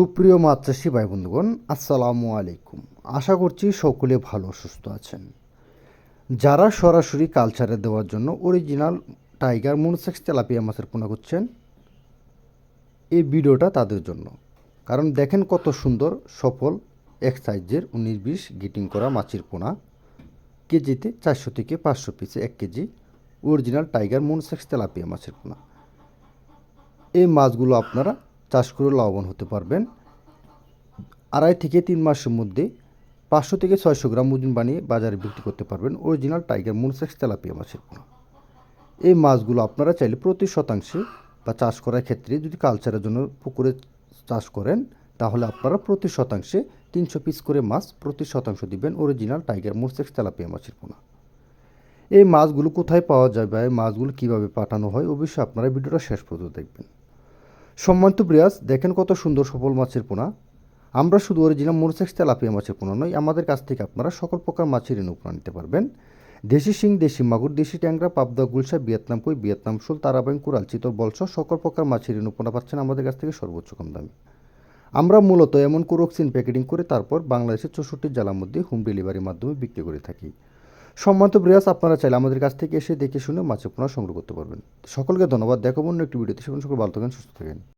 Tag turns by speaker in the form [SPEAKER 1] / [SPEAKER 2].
[SPEAKER 1] সুপ্রিয় চাষি ভাই বন্ধুগণ আসসালামু আলাইকুম। আশা করছি সকলে ভালো সুস্থ আছেন। যারা সরাসরি কালচারে দেওয়ার জন্য অরিজিনাল টাইগার মনসেক্স তেলাপিয়া মাছের পোনা করছেন এই ভিডিওটা তাদের জন্য। কারণ দেখেন কত সুন্দর, সফল, এক সাইজের উনিশ বিশ গিটিং করা মাছের পোনা। কেজিতে চারশো থেকে পাঁচশো পিসে এক KG original tiger monosex tilapia মাছের পোনা। এই মাছগুলো আপনারা চাষ করে লাভবান হতে পারবেন। আড়াই থেকে তিন মাসের মধ্যে পাঁচশো থেকে ছয়শো গ্রাম ওজন বানিয়ে বাজারে বিক্রি করতে পারবেন অরিজিনাল টাইগার মনসেক্স তেলাপিয়া মাছের পোনা। এই মাছগুলো আপনারা চাইলে প্রতি শতাংশে বা চাষ করার ক্ষেত্রে যদি কালচারের জন্য পুকুরে চাষ করেন, তাহলে আপনারা প্রতি শতাংশে তিনশো পিস করে মাছ প্রতি শতাংশ দিবেন অরিজিনাল টাইগার মনসেক্স তেলাপিয়া মাছের পোনা। এই মাছগুলো কোথায় পাওয়া যাবে এই মাছগুলো কীভাবে পাঠানো হয়, অবশ্যই আপনারা ভিডিওটা শেষ পর্যন্ত দেখবেন। সম্মানিত ব্রিয়াস দেখেন কত সুন্দর সফল মাছের পোনা। আমরা শুধু অরিজিনাল মোরসেক্স তেলাপিয়া মাছের পোনা নয়, আমাদের কাছ থেকে আপনারা সকল প্রকার মাছের পোনা নিতে পারবেন। দেশি শিং, দেশি মাগুর, দেশি ট্যাংরা, পাবদা, গুলশা, ভিয়েতনাম কই, ভিয়েতনাম শোল তারাবাইন কুরাল, চিতল বলস সকল প্রকার মাছের রেণু পোনা পাচ্ছেন আমাদের কাছ থেকে সর্বোচ্চ কম দামে। আমরা মূলত এমন কোরক্সিন প্যাকেটিং করে তারপর বাংলাদেশের চৌষট্টি জেলার মধ্যে হোম ডেলিভারির মাধ্যমে বিক্রি করে থাকি। সম্মানিত প্রিয়াস আপনারা চাইলে আমাদের কাছ থেকে এসে দেখে শুনে মাছের পোনা সংগ্রহ করতে পারবেন। সকলকে ধন্যবাদ দেখো অন্য একটি ভিডিওতে। সেখানে সকল ভালো থাকেন, সুস্থ থাকেন।